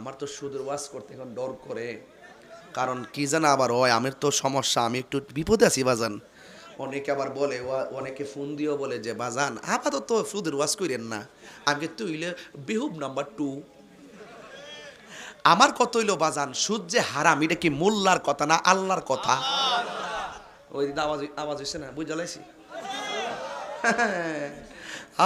আমার তো সুদের ওয়াজ করতে এখন ডর করে। কারণ কি জানা আবার হয়, আমার তো সমস্যা, আমি একটু বিপদে আছি বাজান। অনেকে আবার বলে অনেকে ফোন দিয়েও বলে যে, বাজান, আপাতত সুদের ওয়াজ করেন না। আমি তুইলে বিহুব নাম্বার টু। আমার কত হইল, বাজান, সুদ যে হারাম, এটা কি মোল্লার কথা না আল্লাহর কথা? ওই দিন আওয়াজ আওয়াজ হয়েছে না? বুঝ জ্বালাইছি?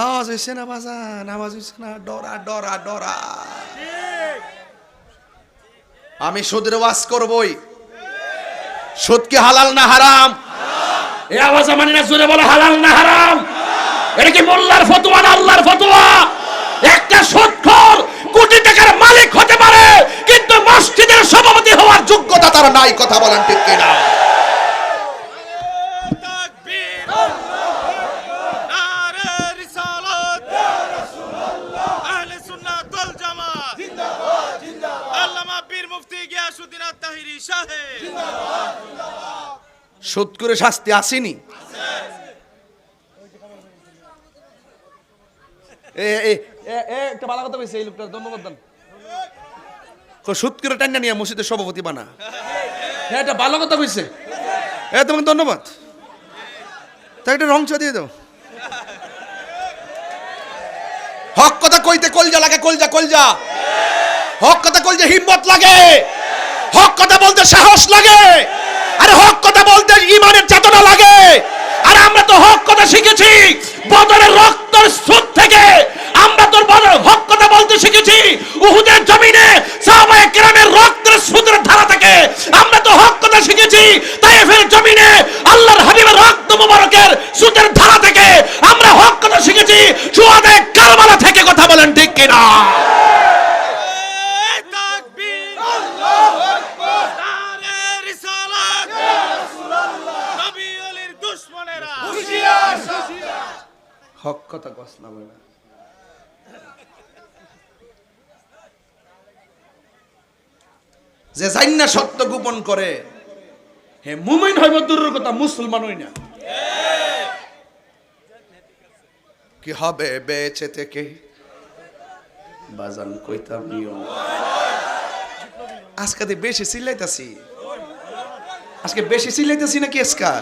আওয়াজ হয়েছে না, বাজান? আওয়াজ হয়েছে না? ডরা ডরা ডরা। আমি সুদের ওয়াজ করবই। সুদ কি হালাল না হারাম? এ আওয়াজ মানি না জোরে বলো, হালাল না হারাম? এটা কি মোল্লার ফতোয়া না আল্লাহর ফতোয়া? একটা সুদখোর কোটি টাকার মালিক হতে পারে, কিন্তু মসজিদের সভাপতি হওয়ার যোগ্যতা তার নাই, কথা বলেন ঠিক কিনা? সুদ করে শাস্তি আসেনি। ভালো কথা ধন্যবাদ হ্যাঁ এটা দিয়ে হক কথা কইতে কলজা লাগে, কলজা কলজা। হক কথা কলজা হিম্মত লাগে। হক কথা বলতে সাহস লাগে। আরে হক কথা বলতে ইমানের চেতনা লাগে। আর আমরা তো হক কথা শিখেছি, বদরের রক্তের স্রোত থেকে। আমরা তোর বদর হক কথা বলতে শিখেছি, উহুদের জমিনে সাহাবায়ে কেরামের রক্তের স্রোতের ধারা থেকে। আমরা তো হক কথা শিখেছি, তাইফের জমিনে আল্লাহর হাবিবের রক্ত মুবারকের স্রোতের ধারা থেকে আমরা হক কথা শিখেছি সুয়াদে কারবালা থেকে কথা বলেন ঠিক কিনা এই তাকবীর আল্লাহু আকবার নারে রিসালাত ইয়া রাসূলুল্লাহ নবী আলীর দুশমনেরা হুশিয়ার হক কথা কস না বলে যে জান না সত্য গোপন করে হে মুমিন হইব দূরের কথা মুসলমান হই না। কি হবে বেঁচে থেকে? বাজান কইতাম নিও। আজকে তো বেশি চিল্লাইতাছি। আজকে বেশি চিল্লাইতাছি নাকি আজকা?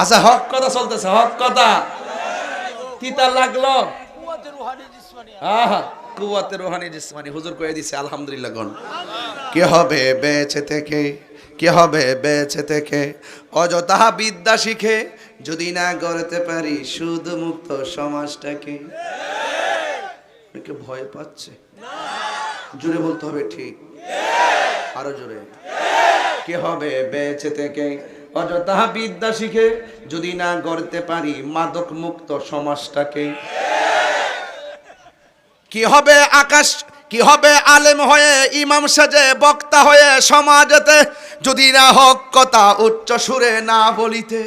আচ্ছা হক কথা চলতেছে হক কথা। তিতা লাগল? আহা কুয়াতে রোহানি জিসমানি। হুজুর কয়ে দিছে আলহামদুলিল্লাহ গন কে হবে বেঁচে থেকে? কে হবে বেঁচে থেকে? অযথা বিদ্যা শিখে যদি না গড়তে পারি শুধু মুক্ত সমাজটাকে ভয় পাচ্ছে। জোরে বলতে হবে ঠিক। আরও জোরে। কে হবে বেঁচে থেকে? অযথা বিদ্যা শিখে যদি না গড়তে পারি মাদক মুক্ত সমাজটাকে। কি হবে আকাশ কি হবে আলেম হয়ে, ইমাম সাজে, বক্তা হয়ে সমাজেতে? যদি না হক কথা উচ্চ সুরে না বলিতে।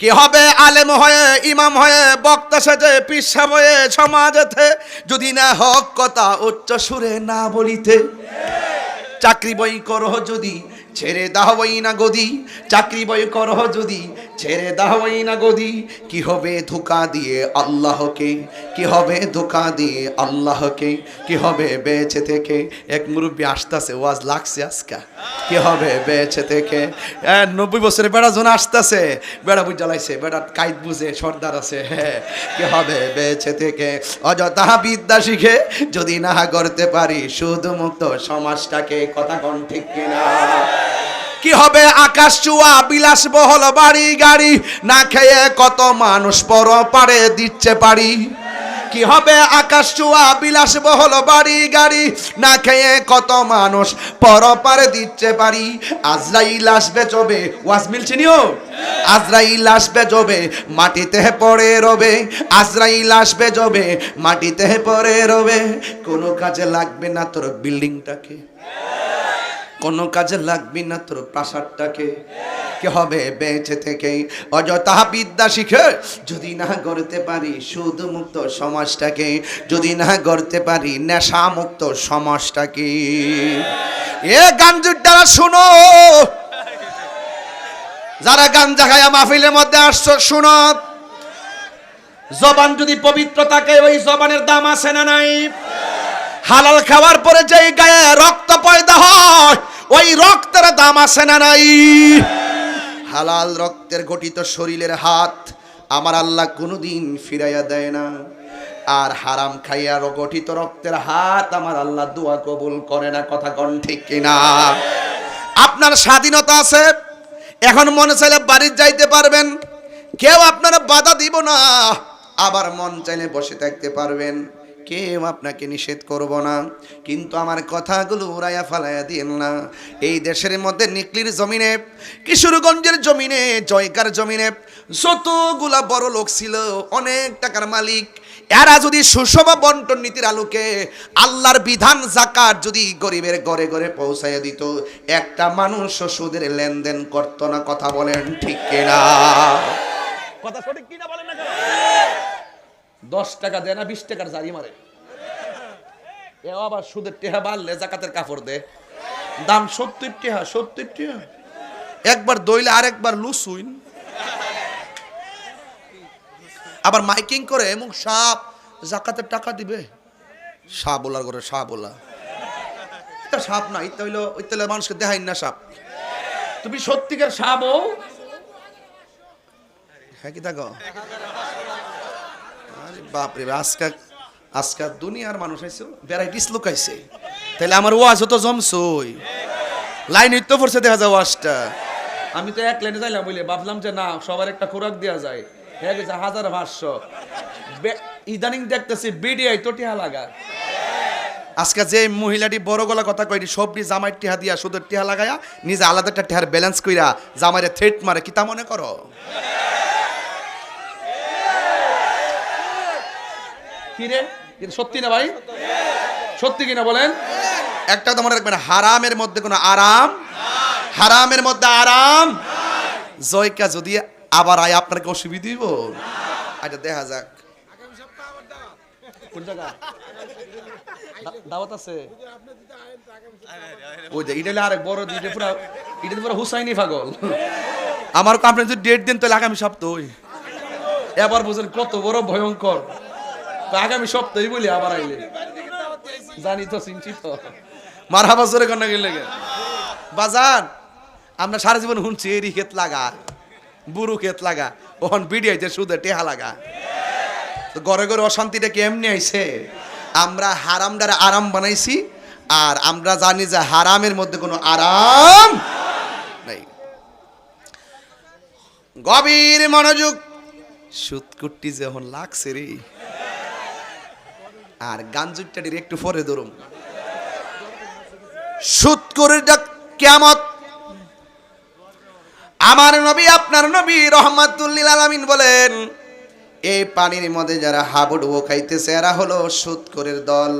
কি হবে আলেম হয়ে, ইমাম হয়ে, বক্তা সাজে, পিসা হয়ে সমাজেতে? যদি না হক কথা উচ্চ সুরে না বলিতে। চাকরি বই করহ যদি ছেড়ে দাহবই না গদি, চাকরি বই করহ যদি, ছেড়ে দাহবই না গদি, কি হবে ধোকা দিয়ে আল্লাহকে, কি হবে ধোকা দিয়ে আল্লাহকে, কি হবে বেঁচে থেকে? এক মুরব্বী আসতেছে, ওয়াজ লাগছে আজকা। কি হবে বেঁচে থেকে? নব্বই বছরে বেড়া জন আসতেছে, বেড়া বুঝ জ্বালাইছে বেড়া কাইত বুঝে, সর্দার আছে হ্যাঁ কি হবে বেঁচে থেকে? অযথা বিদ্যা শিখে যদি না করতে পারি শুধু মুক্ত সমাজটাকে কথা কন ঠিক কিনা? কি হবে আকাশ চুয়া বিলাস বহল বাড়ি গাড়ি? না খেয়ে কত মানুষ পর পারে দিচ্ছে পারি কি হবে আকাশ চুয়া বিলাস বহল বাড়ি গাড়ি? না খেয়ে কত মানুষ পর পারে দিচ্ছে পারি আজরাইল আসবে চবে ওয়াজ মিলছে নিও? আজরাইল আসবে জবে মাটিতে পড়ে রবে। আজরাইল আসবে জবে মাটিতে পড়ে রবে। কোনো কাজে লাগবে না তোর বিল্ডিংটাকে। কোনো কাজে লাগবি না তোর প্রাসাদটাকে। কে হবে বেঁচে থেকে অযথা বিদ্যা শিখে যদি না গড়তে পারি শুধু মুক্ত সমাজটাকে, যদি না গড়তে পারি নেশা মুক্ত সমাজটাকে। এ গাঞ্জুর দ্বারা শুনো। যারা গাঞ্জা খায়া মাহফিলের মধ্যে আসছো, শুনো। জবান যদি পবিত্র থাকে, ওই জবানের দাম আছে না নাই? হালাল খাওয়ার পরে যে গায়ে ওই রক্তের দাম আছে না নাই? হালাল রক্তের গঠিত শরীরের হাত আমার আল্লাহ কোনোদিন ফিরাইয়া দেয় না। আর হারাম খাইয়ার গঠিত রক্তের হাত আমার আল্লাহ দোয়া কবুল করে না, কথা কন ঠিক কিনা? আপনার স্বাধীনতা আছে, এখন মনে চাইলে বাড়ির যাইতে পারবেন। কেউ আপনারা বাধা দিব না, আবার মন চাইলে বসে থাকতে পারবেন। কেউ আপনাকে নিষেধ করব না? কিন্তু আমার কথাগুলো উড়াইয়া ফালাইয়া দিন না। এই দেশের মধ্যে নিকলির জমিনে, কিশোরগঞ্জের জমিনে, জয়কার জমিনে যতগুলা বড় লোক ছিল, অনেক টাকার মালিক, এরা যদি সুষম বন্টন নীতির আলোকে আল্লাহর বিধান, জাকাত যদি গরিবের ঘরে ঘরে পৌঁছাইয়া দিত, একটা মানুষ সুদের লেনদেন করতো না, কথা বলেন ঠিক কিনা? কথা সঠিক কিনা বলেন না দশ টাকা দেয় না, বিশ টাকার জারি মারে। এ আবার সুদের টেহা বাড়লে জাকাতের কাপড় দে। দাম সত্তর টেহা, সত্তর টিহা। একবার দইলে আরেকবার লুসুইন। আবার মাইকিং করে এবং সাপ জাকাতের টাকা দিবে? সাপ বলার করে সাপ বলা এটা সাপ না ইত্যা হইল ইত্যালে মানুষকে দেখাই না সাপ। তুমি সত্যিকার সাবো হ্যাঁ কি আরে বাপরে আজকা আজকা দুনিয়ার মানুষ আইছে ভ্যারাইটিস লোক আইছে। তাহলে আমার ওয়াজ তো জমছই। লাইন তো পড়ছে, দেখা যায় ওয়াজটা। আমি তো এক লাইনে যাইলাম বলে ভাবলাম যে না, সবার একটা খোরাক দেওয়া যায়। হ্যাঁ গেছে হাজার ভাষ্য ইদানিং দেখতেছি বিডিআই তো টিহা লাগা আজকে যে মহিলাটি বড় গলা কথা কইনি সবটি জামাই টিহা দিয়া সুদের টিহা লাগায়া, নিজে আলাদা একটা টিহার ব্যালেন্স কইরা জামাইরে থ্রেট মারে, কি তা মনে করো? সত্যি না ভাই? সত্যি কিনা বলেন? একটা তো মনে রাখবেন, হারামের মধ্যে কোনো আরাম, হারামের মধ্যে আরাম। জয়কা, যদি আবার আয়, আপনাকে অসুবিধা দিব। আচ্ছা দেখা যাক। দাওয়াত আছে? বড় আমার এবার বুঝেন কত বড় ভয়ঙ্কর। আগামী সপ্তাহে বলি আবার আইলে। জানি তো চিন্তিত মারা বছরে কন্যা গেলে বাজান, আমরা সারা জীবন শুনছি এরি ক্ষেত লাগা বুড়ু ক্ষেত লাগা ওখান বিডিআইতে সুদে টেহা লাগা। তো ঘরে ঘরে অশান্তিটা কেমনি আইছে? আমরা হারাম দ্বারা আরাম বানাইছি, আর আমরা জানি যে হারামের মধ্যে কোনো আরাম নাই। গভীর মনোযোগ সুদ যখন লাগছে রে। আর গাঞ্জুরটাটির একটু পরে ধরুন। সুদ করে কেমত আমার নবী, আপনার নবী রহমাতুল্লিল আলামিন বলেন, এই পানির মধ্যে যারা হাবুডুবো খাইতেছে, এরা হলো সুদকরের দল।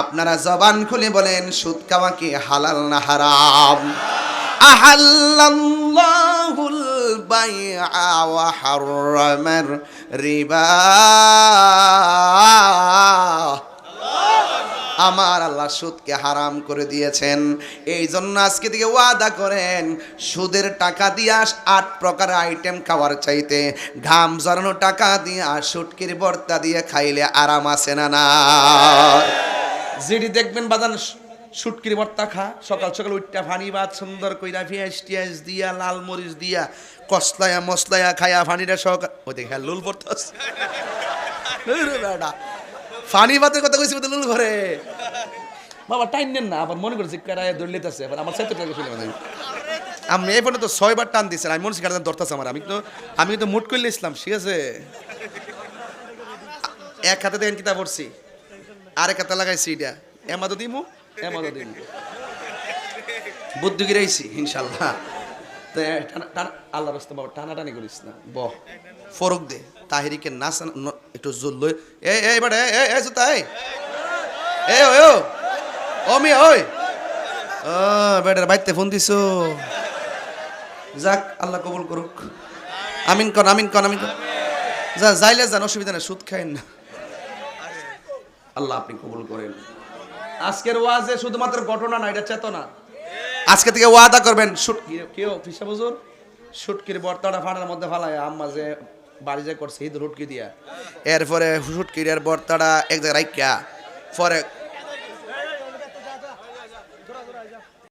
আপনারা জবান খুলে বলেন সুদ খাওয়া কি হালাল না হারাম? আহাল্লাল্লাহুল ওয়া হাররামার রিবা আমার আল্লাহ সুদকে হারাম করে দিয়েছেন। এই জন্য আজকে থেকে ওয়াদা করেন, সুদের টাকা দিয়ে আট প্রকার আইটেম খাওয়ার চাইতে। ঘাম জড়ানো টাকা দিয়ে আর সুটকির বর্তা দিয়ে খাইলে আরাম আসে না না? যেটি দেখবেন বাদান শুটকির ভর্তা খা। সকাল সকাল উঠটা ফানি ভাত, সুন্দর কইরা পেঁয়াজ টিয়াজ দিয়া, লাল মরিচ দিয়া, কসলায়া মসলায়া খায়া ফানিটা সকাল ও দেখ লুল পড়তাস ফানি ভাতের কথা কইছি লুল ঘরে। বাবা টাইম নেন না, আবার মনে করছি কেরায় দলিত আছে আমার সাথে টাকা শুনে আমি এই পর্যন্ত ছয়বার টান দিচ্ছেন আমি মনে হচ্ছে গাড়ি ধরতেছে আমার। আমি তো আমি তো মুট করলে ইসলাম, ঠিক আছে? এক হাতে দেখেন কিতাব পড়ছি, আরেক হাতে লাগাইছি এটা। এমাদো দিমু। এমন দিন। বুদ্ধি গিরাইছি, ইনশাল্লাহ। টানা- টানা- আল্লাহ রাস্তা বাবা, টানাটানি করিস না। বহ, ফরক দে, তাহিরিকে নাচ একটু জোর লই। এই এই বাড়ে এই এই। ওই ও ও। মি ওই। ও, বেটার বাইতে ফোন দিছো। যাক, আল্লাহ কবুল করুক। আমিন কন আমিন কন, আমিন যা, যাইলে যান, অসুবিধা নেই, সুদ খাইন না। আল্লাহ আপনি কবুল করেন। আজকের ওয়াজে শুধুমাত্র ঘটনা না এটা চেতনা। আজকে থেকে ওয়াদা করবেন কেউ ফিসা বুঝুন শুটকির বর্তাটা ফাটার মধ্যে ফালায় আম্মা যে বাড়ি যে করছে ঈদ রুটকি দিয়া। এরপরে সুটকির বর্তাটা এক জায়গায় রাইকা পরে